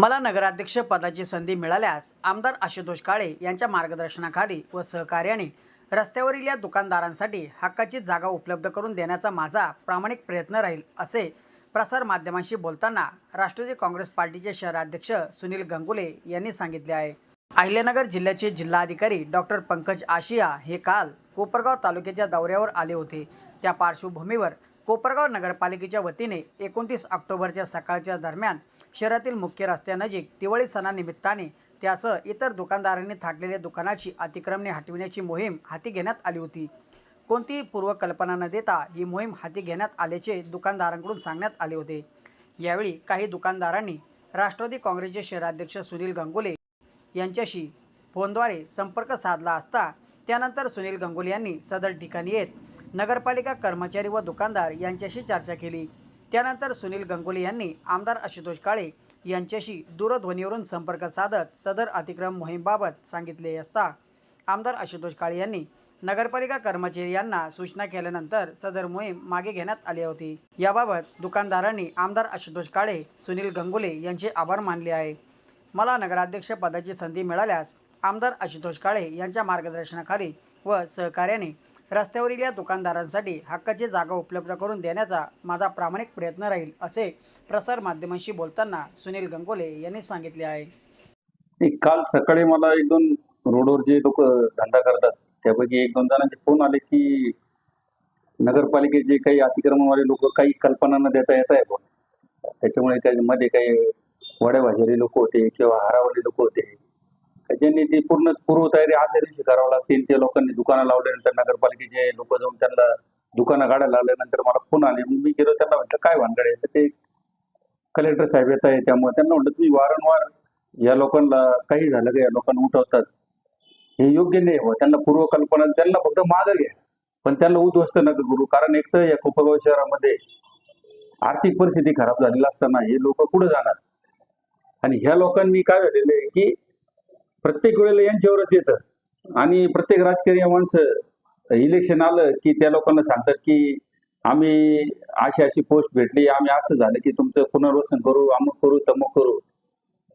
मला नगराध्यक्ष पदाची संधी मिळाल्यास आमदार आशुतोष काळे यांच्या मार्गदर्शनाखाली व सहकार्याने रस्त्यावरील या दुकानदारांसाठी हक्काची जागा उपलब्ध करून देण्याचा माझा प्रामाणिक प्रयत्न राहील असे प्रसार माध्यमांशी बोलताना राष्ट्रवादी काँग्रेस पार्टीचे शहराध्यक्ष सुनील गंगुले यांनी सांगितले आहे. अहिल्यानगर जिल्ह्याचे जिल्हाधिकारी डॉक्टर पंकज आशिया हे काल कोपरगाव तालुक्याच्या दौऱ्यावर आले होते. त्या पार्श्वभूमीवर कोपरगाव नगरपालिकेच्या वतीने एकोणतीस ऑक्टोबरच्या सकाळच्या दरम्यान शहरातील मुख्य रस्त्यानजीक दिवाळी सणानिमित्ताने त्यासह इतर दुकानदारांनी थाटलेल्या दुकानाची अतिक्रमणे हटविण्याची मोहीम हाती घेण्यात आली होती. कोणतीही पूर्वकल्पना न देता ही मोहीम हाती घेण्यात आल्याचे दुकानदारांकडून सांगण्यात आले होते. यावेळी काही दुकानदारांनी राष्ट्रवादी काँग्रेसचे शहराध्यक्ष सुनील गंगोले यांच्याशी फोनद्वारे संपर्क साधला असता त्यानंतर सुनील गंगोले यांनी सदर ठिकाणी येत नगरपालिका कर्मचारी व दुकानदार यांच्याशी चर्चा केली. त्यानंतर सुनील गंगुले यांनी आमदार आशुतोष काळे यांच्याशी दूरध्वनीवरून संपर्क साधत सदर अतिक्रम मोहीमबाबत सांगितले असता आमदार आशुतोष काळे यांनी नगरपालिका कर्मचारी यांना सूचना केल्यानंतर सदर मोहीम मागे घेण्यात आली होती. याबाबत दुकानदारांनी आमदार आशुतोष काळे सुनील गंगुले यांचे आभार मानले आहे. मला नगराध्यक्ष पदाची संधी मिळाल्यास आमदार आशुतोष काळे यांच्या मार्गदर्शनाखाली व सहकार्याने रस्त्यावरील या दुकानदारांसाठी हक्काची जागा उपलब्ध करून देण्याचा माझा प्रामाणिक प्रयत्न राहील असे प्रसार माध्यमांशी बोलताना सुनील गंगोले यांनी सांगितले आहे. काल सकाळी मला एक दोन रोडवर जे लोक धंदा करतात त्यापैकी एक दोन जणांचे फोन आले की नगरपालिकेचे काही अतिक्रमणवाले लोक काही कल्पना न देता येत आहे. त्याच्यामुळे त्यामध्ये काही वड्याभाजारी लोक होते किंवा हारावाले लोक होते. ज्यांनी ती पूर्ण पूर्वतयारी आदल्या दिवशी करावं लागते ते लोकांनी दुकानं लावल्यानंतर नगरपालिकेचे लोक जाऊन त्यांना दुकानं काढायला लावल्यानंतर मला फोन आले. मी गेलो त्यांना म्हटलं काय भानगड आहे? तर ते कलेक्टर साहेब येत आहे त्यामुळे त्यांना म्हटलं तुम्ही वारंवार या लोकांना काही झालं का? या लोकांना उठवतात. हे योग्य नाही बुवा. त्यांना पूर्वकल्पना त्यांना फक्त मागं घ्या. पण त्यांना उद्ध्वस्त नका करू. कारण एक तर या कोपरगाव शहरामध्ये आर्थिक परिस्थिती खराब झालेली असताना हे लोक कुठे जाणार. आणि ह्या लोकांनी काय झालेलं आहे की प्रत्येक वेळेला यांच्यावरच येतं. आणि प्रत्येक राजकीय माणसं इलेक्शन आलं की त्या लोकांना सांगतात की आम्ही अशी अशी पोस्ट भेटली आम्ही असं झालं की तुमचं पुनर्वसन करू अमुक करू तमुक करू.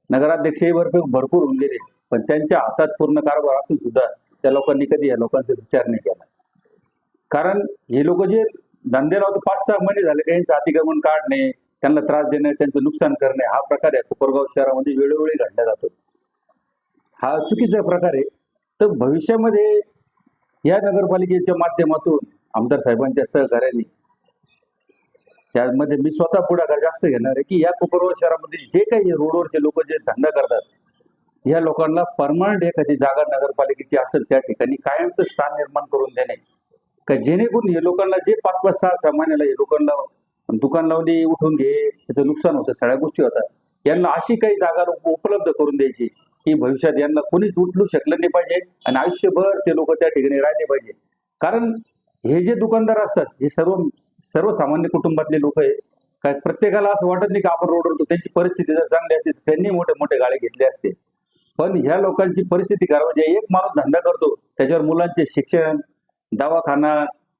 नगराध्यक्षही भरपूर भरपूर होऊन गेले. पण त्यांच्या हातात पूर्ण कारभार असून सुद्धा त्या लोकांनी कधी या लोकांचा विचार नाही केला. कारण हे लोक जे धंद्याला होते पाच सहा महिने झाले यांचं अतिक्रमण काढणे त्यांना त्रास देणे त्यांचं नुकसान करणे हा प्रकार आहे कोपरगाव शहरामध्ये वेळोवेळी घडला जातो. हा चुकीचा प्रकार आहे. तर भविष्यामध्ये या नगरपालिकेच्या माध्यमातून आमदार साहेबांच्या सहकार्याने त्यामध्ये मी स्वतः पुढाकार जास्त घेणार आहे की या कोपरगाव शहरामध्ये जे काही रोडवरचे लोक जे धंदा करतात या लोकांना परमनंट एखादी जागा नगरपालिकेची असेल त्या ठिकाणी कायमचं स्थान निर्माण करून देणे. का जेणेकरून हे लोकांना जे पाच पाच सहा सामान्याला हे लोकांना दुकान लावली उठून घे त्याचं नुकसान होतं सगळ्या गोष्टी होतात. यांना अशी काही जागा उपलब्ध करून द्यायची. की भविष्यात यांना कोणीच उचलू शकलं नाही पाहिजे आणि आयुष्यभर ते लोक त्या ठिकाणी राहिले पाहिजे. कारण हे जे दुकानदार असतात हे सर्व सर्वसामान्य कुटुंबातले लोक आहे. काय प्रत्येकाला असं वाटत नाही की आपण रोडवर होतो त्यांची परिस्थिती जर चांगली असते त्यांनी मोठे मोठे गाळे घेतले असते. पण ह्या लोकांची परिस्थिती खराब म्हणजे एक माणूस धंदा करतो त्याच्यावर मुलांचे शिक्षण दवाखाना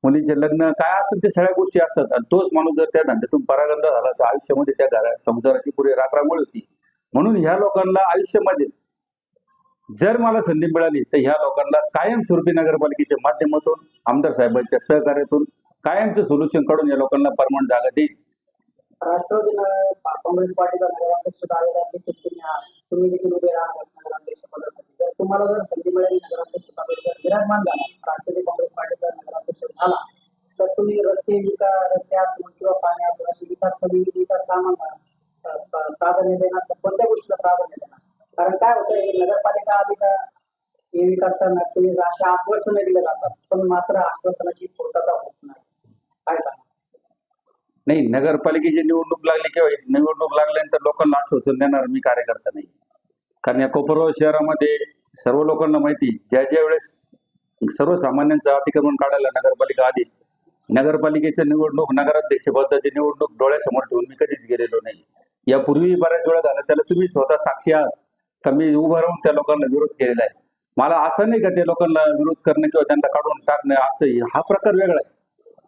मुलींचे लग्न काय असेल ते सगळ्या गोष्टी असतात. आणि तोच माणूस जर त्या धंद्यातून परागंदा झाला तर आयुष्यामध्ये त्या घरा संसाराची पुढे राखरामुळे होती. म्हणून ह्या लोकांना आयुष्यामध्ये जर मला संधी मिळाली तर ह्या लोकांना कायमस्वरूपी नगरपालिकेच्या माध्यमातून आमदार साहेबांच्या सहकार्यातून कायमचं सोल्युशन काढून या लोकांना परमनंट जागा देईल राष्ट्रवादी काँग्रेस पार्टीचा नगराध्यक्ष आलेला तुम्ही देखील उभे राहा तुम्हाला जर संधी मिळाली नगराध्यक्ष विराजमान झाला. राष्ट्रवादी काँग्रेस पार्टीचा नगराध्यक्ष झाला. तर तुम्ही रस्ते विकास रस्ते असो किंवा पाणी असेल अशी विकास कमी विकास कामांना प्राधान्य देणार. कोणत्या गोष्टीला प्राधान्य कारण काय होतं नगरपालिका आली का हे विकास करणार तुम्ही अशा आश्वासनं दिले जातात पण मात्र आश्वासनाची पूर्तता होत नाही. काय सांग नाही नगरपालिकेची निवडणूक लागली किंवा निवडणूक लागल्यानंतर लोकांना आश्वासन देणार मी कार्यकर्ता नाही. कारण या कोपरगाव शहरामध्ये सर्व लोकांना माहिती ज्या ज्या वेळेस सर्वसामान्यांचं अतिक्रमण काढायला नगरपालिका आली नगरपालिकेचं निवडणूक नगराध्यक्षपदाची निवडणूक डोळ्यासमोर ठेवून मी कधीच गेलेलो नाही. यापूर्वी बऱ्याच वेळा झालं त्याला तुम्ही स्वतः साक्षी आहात. का मी उभं राहून त्या लोकांना विरोध केलेला आहे. मला असं नाही का त्या लोकांना विरोध करणं किंवा त्यांना काढून टाकणं असं हा प्रकार वेगळा आहे.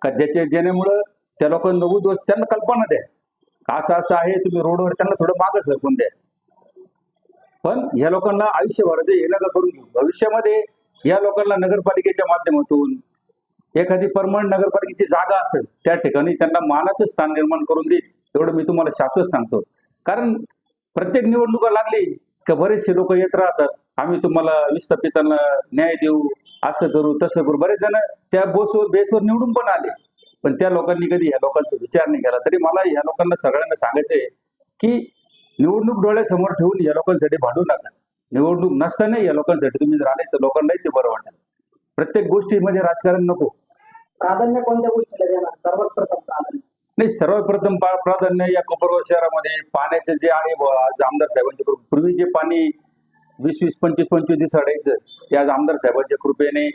का ज्याच्या जेणेमुळं त्या लोकांना उद्दोष त्यांना कल्पना द्या. असं असं आहे तुम्ही रोडवर त्यांना थोडं मागं सरकून द्या. पण या लोकांना आयुष्यभर ते हे करून घेऊ भविष्यामध्ये या लोकांना नगरपालिकेच्या माध्यमातून एखादी परमनंट नगरपालिकेची जागा असेल त्या ठिकाणी त्यांना मानाचं स्थान निर्माण करून देईल एवढं मी तुम्हाला शाश्वत सांगतो. कारण प्रत्येक निवडणुका लागली का बरेचसे लोक येत राहतात. आम्ही तुम्हाला विस्थापितांना न्याय देऊ असं करू तसं करू. बरेच जण त्या बोसवर बेसवर निवडून पण आले. पण त्या लोकांनी कधी या लोकांचा विचार नाही केला. तरी मला या लोकांना सगळ्यांना सांगायचंय की निवडणूक डोळ्यासमोर ठेवून या लोकांसाठी भांडू नका. निवडणूक नसताना या लोकांसाठी तुम्ही जर आले तर लोकांनाही ते बरं वाटेल. प्रत्येक गोष्टीमध्ये राजकारण नको. प्राधान्य कोणत्या गोष्टीला देणार? सर्वात प्रथम प्राधान्य. नाही सर्वप्रथम प्राधान्य या कोपरगाव शहरामध्ये पाण्याचे जे आहे आज आमदार साहेबांच्या कृ- पूर्वी जे पाणी वीस वीस पंचवीस पंचवीस दिवस अडायचं ते आज आमदार साहेबांच्या कृपेने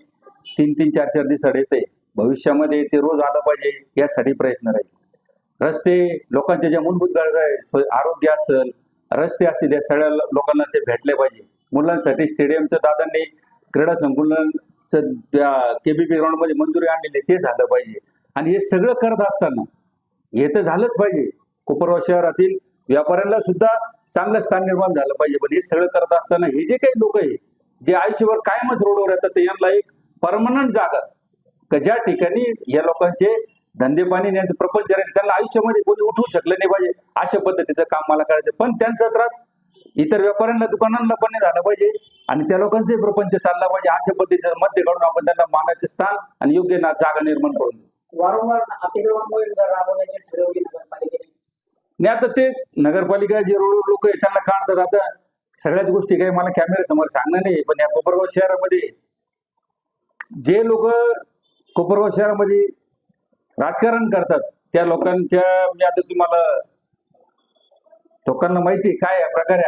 तीन तीन चार चार दिवस येते भविष्यामध्ये ते रोज आलं पाहिजे यासाठी प्रयत्न राहील. रस्ते लोकांच्या ज्या मूलभूत गरजा आहेत आरोग्य असेल रस्ते असतील या सगळ्या लोकांना ते भेटले पाहिजे. मुलांसाठी स्टेडियमचं दादांनी क्रीडा संकुलनचं त्या केबीपी ग्राउंडमध्ये मंजुरी आणलेली ते झालं पाहिजे. आणि हे सगळं करत असताना हे तर झालंच पाहिजे. कोपरगाव शहरातील व्यापाऱ्यांना सुद्धा चांगलं स्थान निर्माण झालं पाहिजे. पण हे सगळं करत असताना हे जे काही लोक आहे जे आयुष्यभर कायमच रोडवर येतात ते यांना एक परमनंट जागा का ज्या ठिकाणी या लोकांचे धंदे पाणी यांचं प्रपंच त्यांना आयुष्यामध्ये कोणी उठवू शकलं नाही पाहिजे अशा पद्धतीचं काम मला करायचं. पण त्यांचा त्रास इतर व्यापाऱ्यांना दुकानांना पण नाही झाला पाहिजे आणि त्या लोकांचे प्रपंच चालला पाहिजे अशा पद्धतीचं मध्य काढून आपण त्यांना मानाचे स्थान आणि योग्य ना जागा निर्माण करून देऊ. वारंवार अतिक्रमण नगरपालिकेने. नाही आता ते नगरपालिका जे रोड लोक आहेत त्यांना काढतात. आता सगळ्याच गोष्टी काही मला कॅमेरा समोर सांगणार नाही पण या कोपरगाव शहरामध्ये जे लोक कोपरगाव शहरामध्ये राजकारण करतात त्या लोकांच्या मी आता तुम्हाला लोकांना माहिती काय प्रकारे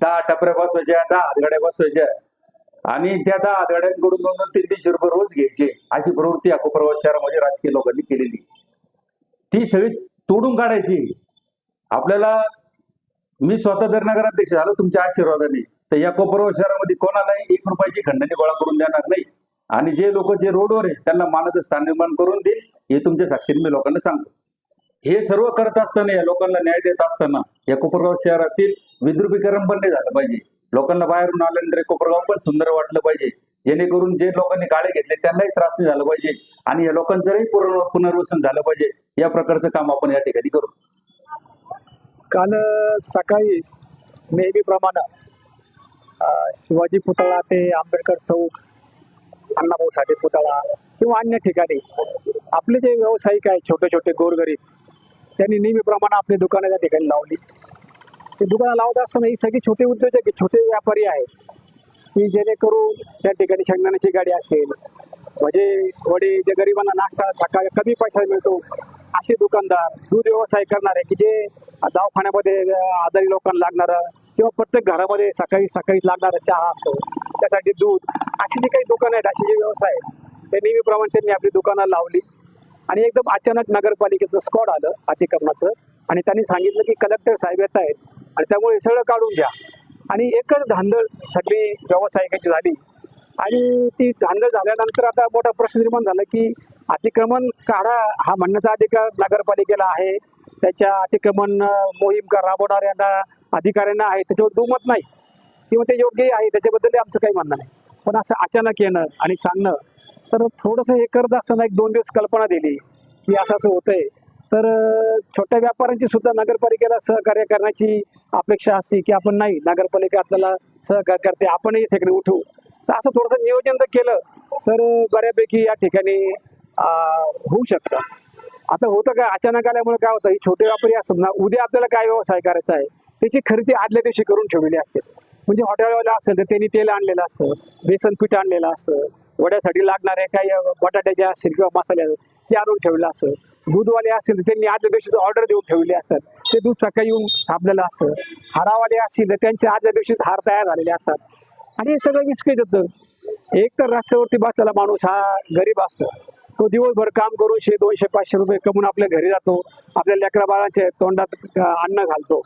दहा टपऱ्या बसवायच्या दहा हातगाड्या बसवायच्या. आणि त्या दहा आधड्यांकडून दोन दोन तीन तीनशे रुपये रोज घ्यायचे. अशी प्रवृत्ती अकोप्रवास शहरामध्ये म्हणजे राजकीय लोकांनी केलेली. ती सगळी तोडून काढायची. आपल्याला मी स्वतः जर नगराध्यक्ष झालो तुमच्या आशीर्वादाने तर या कोपरगाव शहरामध्ये कोणालाही एक रुपयाची खंडणी गोळा करून देणार नाही. आणि जे लोक जे रोडवर आहे त्यांना मानाचं स्थान निर्माण करून देईल हे तुमच्या साक्षीने मी लोकांना सांगतो. हे सर्व करत असताना या लोकांना न्याय देत असताना या कोपरगाव शहरातील विद्रुपीकरण पण नाही झालं पाहिजे. लोकांना बाहेरून आल्यानंतर हे कोपरगाव पण सुंदर वाटलं पाहिजे. जेणेकरून जे लोकांनी गाळे घेतले त्यांनाही त्रास नाही झाला पाहिजे. आणि या लोकांचंही पुनर्व पुनर्वसन झालं पाहिजे. या प्रकारचं काम आपण या ठिकाणी करू. काल सकाळी नेहमीप्रमाणे शिवाजी पुतळा ते आंबेडकर चौक अण्णाभाऊ साठे पुतळा किंवा अन्य ठिकाणी आपले जे व्यावसायिक आहेत छोटे छोटे गोरगरीब त्यांनी नेहमीप्रमाणे आपली दुकानं त्या ठिकाणी लावली. ते दुकानं लावत असताना ही सगळी छोटे उद्योजक छोटे व्यापारी आहेत. की जेणेकरून त्या ठिकाणी शेंगदाण्याची गाडी असेल म्हणजे वडे जे गरिबांना नाश्ता सकाळी कमी पैसा मिळतो असे दुकानदार दूध व्यवसाय करणारे की जे दवाखान्यामध्ये आजारी लोकांना लागणारं किंवा प्रत्येक घरामध्ये सकाळी सकाळी लागणारा चहा असतो त्यासाठी दूध अशी जी काही दुकानं आहेत असे जे व्यवसाय आहेत ते नेहमीप्रमाणे त्यांनी आपली दुकानं लावली. आणि एकदम अचानक नगरपालिकेचं स्कॉड आलं अतिक्रमणाचं. आणि त्यांनी सांगितलं की कलेक्टर साहेब येत आहेत आणि त्यामुळे हे सगळं काढून घ्या. आणि एकच धांदळ सगळी व्यावसायिकाची झाली. आणि ती धांदळ झाल्यानंतर आता मोठा प्रश्न निर्माण झाला की अतिक्रमण काढा हा म्हणण्याचा अधिकार नगरपालिकेला आहे. त्याच्या अतिक्रमण मोहीम का राबवणाऱ्यांना अधिकाऱ्यांना आहे. त्याच्यावर दुमत नाही. किंवा ते योग्यही आहे. त्याच्याबद्दल आमचं काही म्हणणं नाही. पण असं अचानक येणं आणि सांगणं तर थोडंसं हे करत असताना एक दोन दिवस कल्पना दिली की असं असं होतंय. तर छोट्या व्यापाऱ्यांची सुद्धा नगरपालिकेला सहकार्य करण्याची अपेक्षा असते की आपण नाही नगरपालिका आपल्याला सहकार्य करते आपणही या ठिकाणी उठू. तर असं थोडंसं नियोजन जर केलं तर बऱ्यापैकी या ठिकाणी होऊ शकतं. आता होतं काय अचानक आल्यामुळे काय होतं ही छोटे व्यापारी असतात ना उद्या आपल्याला काय व्यवसाय करायचा आहे त्याची खरेदी आदल्या दिवशी करून ठेवलेली असते. म्हणजे हॉटेलवाला असेल तर त्यांनी तेल आणलेलं असतं बेसन पीठ आणलेलं असतं वड्यासाठी लागणारे काही बटाट्याच्या असतील किंवा मसाले असतील, ते आणून ठेवलेलं असं दूधवाले असतील तर त्यांनी आदल्या दिवशीच ऑर्डर देऊन ठेवलेली असतात. ते दूध सकाळी येऊन थांबलेलं असतं. हारावाले असतील तर त्यांचे आदल्या दिवशीच हार तयार झालेले असतात. आणि हे सगळं विस्कळीत होतं. एक तर रस्त्यावरती बसलेला माणूस हा गरीब असतो. तो दिवसभर काम करून शे दोनशे पाचशे रुपये कमवून आपल्या घरी जातो. आपल्या लेकरा बाळांच्या तोंडात अन्न घालतो.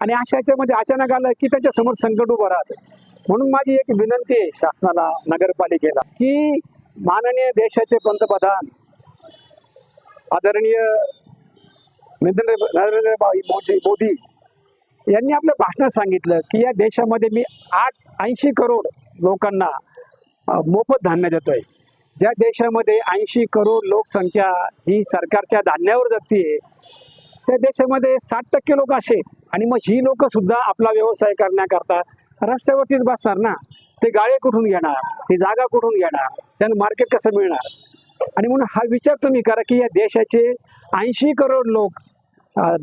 आणि अशा याच्यामध्ये अचानक आलं की त्यांच्यासमोर संकट उभं राहतं. म्हणून माझी एक विनंती आहे शासनाला नगरपालिकेला की माननीय देशाचे पंतप्रधान आदरणीय नरेंद्र नरेंद्र मोदी मोदी यांनी आपल्या भाषणात सांगितलं की या देशामध्ये मी आठ ऐंशी करोड लोकांना मोफत धान्य देतोय. ज्या देशामध्ये ऐंशी करोड लोकसंख्या ही सरकारच्या धान्यावर जगतीये त्या देशामध्ये साठ टक्के लोक असे आणि मग ही लोकसुद्धा आपला व्यवसाय करण्याकरता रस्त्यावरतीच बसणार ना ते गाळे कुठून घेणार ती जागा कुठून घेणार त्यांना मार्केट कसं मिळणार? आणि म्हणून हा विचार तुम्ही करा की या देशाचे ऐंशी करोड लोक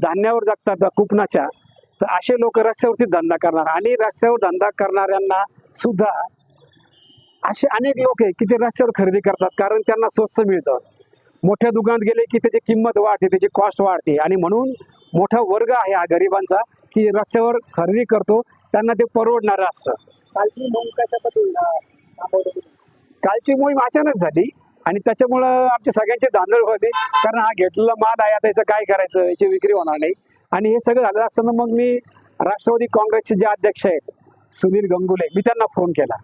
धान्यावर जगतात कुपनाच्या तर असे लोक रस्त्यावरती धंदा करणार. आणि रस्त्यावर धंदा करणाऱ्यांना सुद्धा असे अनेक लोक आहे की ते रस्त्यावर खरेदी करतात कारण त्यांना स्वस्त मिळतं. मोठ्या दुकानात गेले की त्याची किंमत वाढते त्याची कॉस्ट वाढते. आणि म्हणून मोठा वर्ग आहे हा गरिबांचा की रस्त्यावर खरेदी करतो त्यांना ते परवडणारं असतं. कालची गेली? कालची मोहीम अचानक झाली आणि त्याच्यामुळं आमच्या सगळ्यांची धांदळ होती. कारण हा घेतलेला माल आहे आता याचं काय करायचं? याची विक्री होणार नाही. आणि हे सगळं झालं असताना मग मी राष्ट्रवादी काँग्रेसचे जे अध्यक्ष आहेत सुनील गंगुले मी त्यांना फोन केला.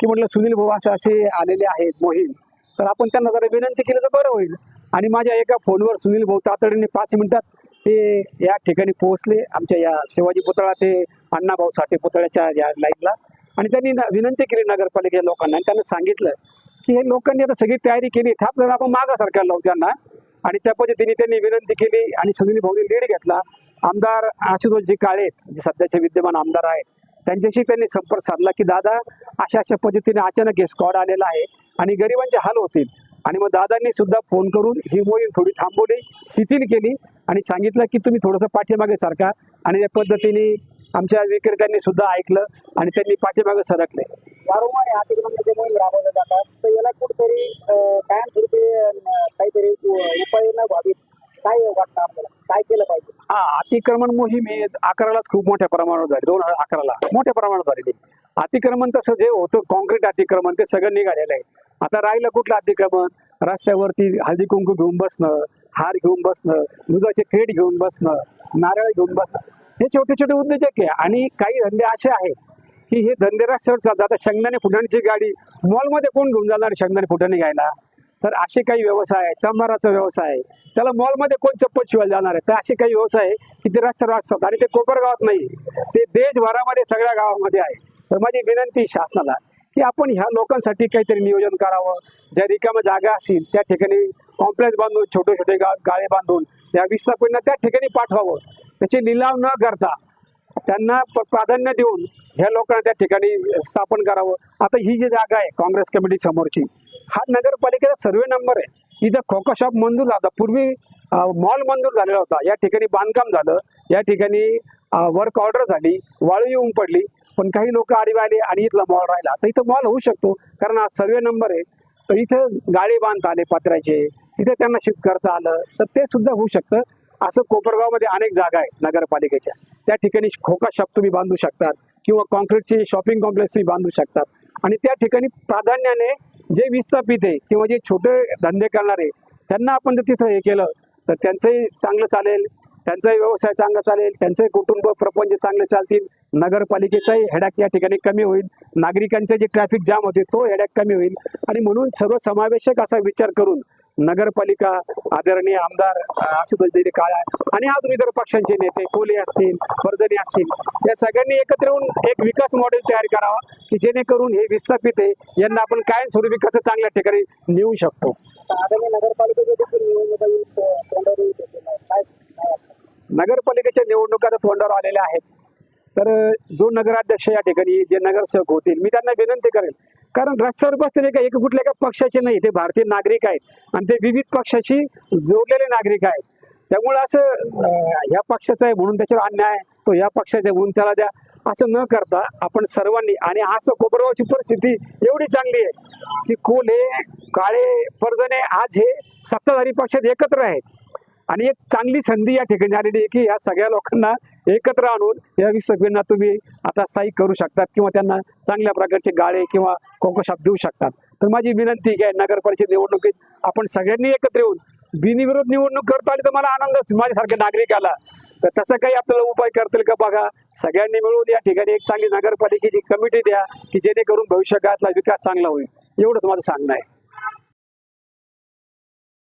की म्हटलं सुनील भाऊ असे असे आलेले आहेत मोहीम. तर आपण त्यांना जरा विनंती केली तर बरं होईल. आणि माझ्या एका फोनवर सुनील भाऊ तातडीने पाच मिनिटात ते या ठिकाणी पोहोचले. आमच्या या शिवाजी पुतळा ते अण्णाभाऊ साठे पुतळ्याच्या या लाईनला. आणि त्यांनी न- विनंती केली नगरपालिकेच्या लोकांना आणि त्यांना सांगितलं की हे लोकांनी आता सगळी तयारी केली. थाप जर आपण मागा लोक लावू त्यांना आणि त्या पद्धतीने त्यांनी विनंती केली आणि सुनील भाऊनी लीड घेतला. आमदार आशुतोषजी काळे आहेत, जे सध्याचे विद्यमान आमदार आहेत त्यांच्याशी त्यांनी संपर्क साधला की दादा अशा अशा पद्धतीने अचानक हे स्कॉड आलेला आहे आणि गरिबांचे हाल होतील. आणि मग दादांनी सुद्धा फोन करून ही मोहीम थोडी थांबवली शिथिल केली आणि सांगितलं की तुम्ही थोडंसं पाठीमागे सरका. आणि त्या पद्धतीने आमच्या विक्रेत्यांनी सुद्धा ऐकलं आणि त्यांनी पाठीमागे सरकले. वारंवार या मोहीम राबवल्या जातात तर याला कुठेतरी कायमस्वरूपी काहीतरी उपाययोजना व्हावीत. काय वाटतं आपल्याला? काय केलं पाहिजे? हा अतिक्रमण मोहीम ही अकरालाच खूप मोठ्या प्रमाणावर झाली. दोन हजार अकराला मोठ्या प्रमाणावर झालेली अतिक्रमण तसं जे होतं कॉन्क्रीट अतिक्रमण ते सगळं निघालेलं आहे. आता राहिलं कुठलं अतिक्रमण? रस्त्यावरती हळदी कुंकू घेऊन बसणं हार घेऊन बसणं दुधाचे क्रेट घेऊन बसणं नारळ घेऊन बसणं हे छोटे छोटे उद्योजक आहे. आणि काही धंदे असे आहेत की हे धंदे रस्त्यावर चालतात. आता शेंगदाणे फुटाण्याची गाडी मॉलमध्ये कोण घेऊन जाणार शेंगदाणे फुटाणे घ्यायला? तर असे काही व्यवसाय आहे चांभाराचा व्यवसाय आहे. त्याला मॉलमध्ये कोण चप्पल शिवायला जाणार आहे? तर असे काही व्यवसाय आहे की ते रस्त्यावर असतात आणि ते कोपरगावात नाही. ते देशभरामध्ये सगळ्या गावामध्ये आहे. तर माझी विनंती आहे शासनाला की आपण ह्या लोकांसाठी काहीतरी नियोजन करावं. ज्या रिकाम्या जागा असतील त्या ठिकाणी कॉम्प्लेक्स बांधून छोटे छोटे गा गाळे बांधून त्या विस्थापना त्या ठिकाणी पाठवावं. त्याची लिलाव न करता त्यांना प- प्राधान्य देऊन ह्या लोकांना त्या ठिकाणी स्थापन करावं. आता ही जी जागा आहे काँग्रेस कमिटी समोरची हा नगरपालिकेचा सर्वे नंबर आहे. इथं खोका शॉप मंजूर झाला पूर्वी मॉल मंजूर झालेला होता. या ठिकाणी बांधकाम झालं. या ठिकाणी वर्क ऑर्डर झाली. वाळू येऊन पडली. पण काही लोक आडवे आले आणि इथला मॉल राहिला तर इथं मॉल होऊ शकतो. कारण हा सर्वे नंबर आहे. तर इथं गाळे बांधता आले पत्र्याचे तिथे त्यांना शिफ्ट करता आलं तर ते सुद्धा होऊ शकतं. असं कोपरगावमध्ये अनेक जागा आहेत नगरपालिकेच्या. त्या ठिकाणी खोका शॉप तुम्ही बांधू शकतात किंवा कॉन्क्रीटचे शॉपिंग कॉम्प्लेक्स तुम्ही बांधू शकतात. आणि त्या ठिकाणी प्राधान्याने जे विस्थापित आहे किंवा जे छोटे धंदे करणारे त्यांना आपण जर तिथं हे केलं तर त्यांचंही चांगलं चालेल. त्यांचाही व्यवसाय चांगला चालेल त्यांचंही कुटुंब प्रपंच चांगले चालतील. नगरपालिकेचाही हेडॅक या ठिकाणी कमी होईल. नागरिकांचे जे ट्रॅफिक जाम होते तो हेडॅक कमी होईल. आणि म्हणून सर्वसमावेशक असा विचार करून नगरपालिका आदरणीय आमदार आशुतोष काळा आणि अजून इतर पक्षांचे नेते कोले असतील वर्जनी असतील या सगळ्यांनी एकत्र येऊन एक विकास मॉडेल तयार करावा की जेणेकरून हे विस्थापित आहे. यांना आपण कायमस्वरूपी कसं चांगल्या ठिकाणी नेऊ शकतो? आता आगामी नगरपालिकेच्या नगरपालिकेच्या निवडणुका तोंडावर आलेल्या आहेत. तर जो नगराध्यक्ष या ठिकाणी जे नगरसेवक होतील मी त्यांना विनंती करेल. कारण रस्त्यावर बसलेले का एक कुठल्या का पक्षाचे नाही ते भारतीय नागरिक आहेत. आणि ते विविध पक्षाशी जोडलेले नागरिक आहेत. त्यामुळे असं ह्या पक्षाचा आहे म्हणून त्याच्यावर अन्याय तो ह्या पक्षाचा आहे म्हणून त्याला द्या. असं न करता आपण सर्वांनी आणि असं कोपरगावची परिस्थिती एवढी चांगली आहे की कोले काळे परजणे आज हे सत्ताधारी पक्षात एकत्र आहेत. आणि एक चांगली संधी या ठिकाणी आलेली आहे की या सगळ्या लोकांना एकत्र आणून या विसर्गींना तुम्ही आता स्थायिक करू शकतात किंवा त्यांना चांगल्या प्रकारचे गाळे किंवा कोकोशाप देऊ शकतात. तर माझी विनंती आहे की नगरपरिषद निवडणुकीत आपण सगळ्यांनी एकत्र येऊन बिनविरोध निवडणूक करता आली तर मला आनंदच माझ्यासारख्या नागरिकाला. तर तसं काही आपल्याला उपाय करतील का बघा? सगळ्यांनी मिळून या ठिकाणी एक चांगली नगरपालिकेची कमिटी द्या की जेणेकरून भविष्यकाळातला विकास चांगला होईल. एवढंच माझं सांगणं आहे.